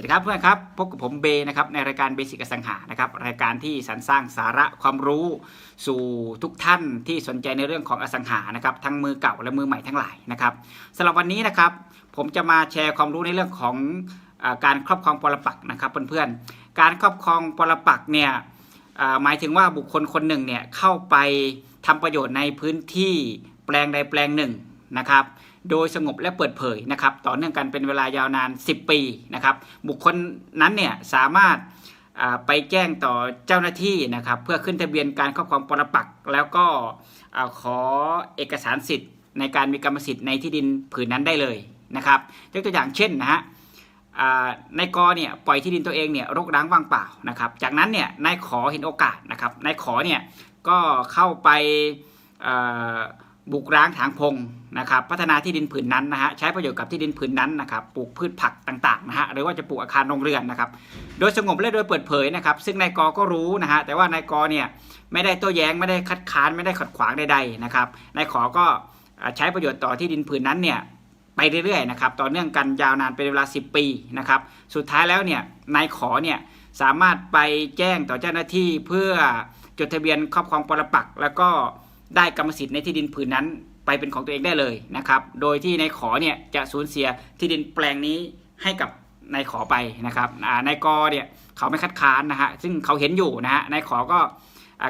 วัสดีครับเพื่อนครับพบกับผมเบนะครับในรายการเบสิกสังหานะครับรายการที่สรรสร้างสาระความรู้ สู่ทุกท่านที่สนใจในเรื่องของอสังหานะครับทั้งมือเก่าและมือใหม่ทั้งหลายนะครับสำหรับวันนี้นะครับ ผมจะมาแชร์ความรู้ในเรื่องของอการครอบครองปรปักนะครับเพื่อนๆการครอบครองปรปักเนี่ยหมายถึงว่าบุคคลคนหนึ่งเนี่ยเข้าไปทำประโยชน์ในพื้นที่แปลงใดแปลงหนึ่ง นะครับ โดยสงบและเปิดเผยนะครับ ต่อเนื่องกันเป็นเวลายาวนาน 10 ปีนะครับ บุคคลนั้นเนี่ยสามารถไปแจ้งต่อเจ้าหน้าที่นะครับ เพื่อขึ้นทะเบียนการครอบครองปรปักษ์แล้วก็ขอเอกสารสิทธิ์ในการมีกรรมสิทธิ์ในที่ดินผืนนั้นได้เลยนะครับยกตัวอย่างเช่นนะฮะนายกเนี่ยปล่อยที่ดินตัวเองเนี่ยรกร้างว่างเปล่านะครับ จากนั้นเนี่ยนายขอเห็นโอกาสนะครับนายขอเนี่ยก็เข้าไป บุกร้างถางพงนะครับพัฒนาที่ดินผืนนั้นนะฮะใช้ประโยชน์กับที่ดินผืนนั้นนะครับปลูกพืชผักต่างๆนะฮะหรือว่าจะปลูกอาคารโรงเรือนนะครับโดยสงบและโดยเปิดเผยนะครับซึ่งนายกก็รู้นะฮะแต่ว่านายกเนี่ยไม่ได้โต้แย้งไม่ได้คัดค้านไม่ได้ขัดขวางใดๆนะครับนายขอก็ใช้ประโยชน์ต่อที่ดินผืนนั้นเนี่ยไปเรื่อยๆนะครับต่อเนื่องกันยาวนานเป็นเวลา 10 ปีนะครับสุดท้ายแล้วเนี่ยนายขอเนี่ยสามารถไปแจ้งต่อเจ้าหน้าที่เพื่อจดทะเบียนครอบครองปรปักษ์แล้วก็ ได้กรรมสิทธิ์ในที่ดินผืนนั้นไปเป็นของตัวเองได้เลยนะครับ โดยที่นายขอเนี่ยจะสูญเสียที่ดินแปลงนี้ให้กับนายขอไปนะครับนายกเนี่ยเขาไม่คัดค้านนะฮะซึ่งเขาเห็นอยู่นะฮะนายขอก็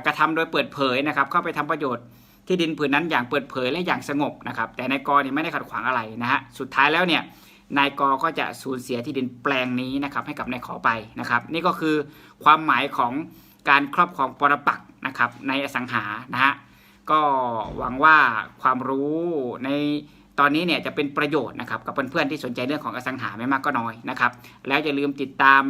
กระทำโดยเปิดเผยนะครับ เข้าไปทำประโยชน์ที่ดินผืนนั้นอย่างเปิดเผยและอย่างสงบนะครับ แต่นายกเนี่ยไม่ได้ขัดขวางอะไรนะฮะสุดท้ายแล้วเนี่ยนายกก็จะสูญเสียที่ดินแปลงนี้นะครับให้กับนายขอไปนะครับ นี่ก็คือความหมายของการครอบครองปรปักนะครับในอสังหานะฮะ ก็หวังว่าความรู้ในตอนนี้เนี่ยจะเป็นประโยชน์นะครับกับเพื่อนๆที่สนใจเรื่องของอสังหาไม่มากก็น้อยนะครับแล้วอย่าลืมติดตาม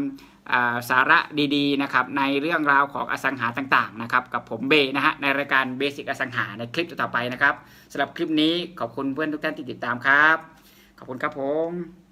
สาระดีๆนะครับในเรื่องราวของอสังหาต่างๆนะครับกับผมเบนะฮะในรายการเบสิกอสังหาในคลิปต่อไปนะครับสำหรับคลิปนี้ขอบคุณเพื่อนทุกท่านที่ติดตามครับ ขอบคุณครับผม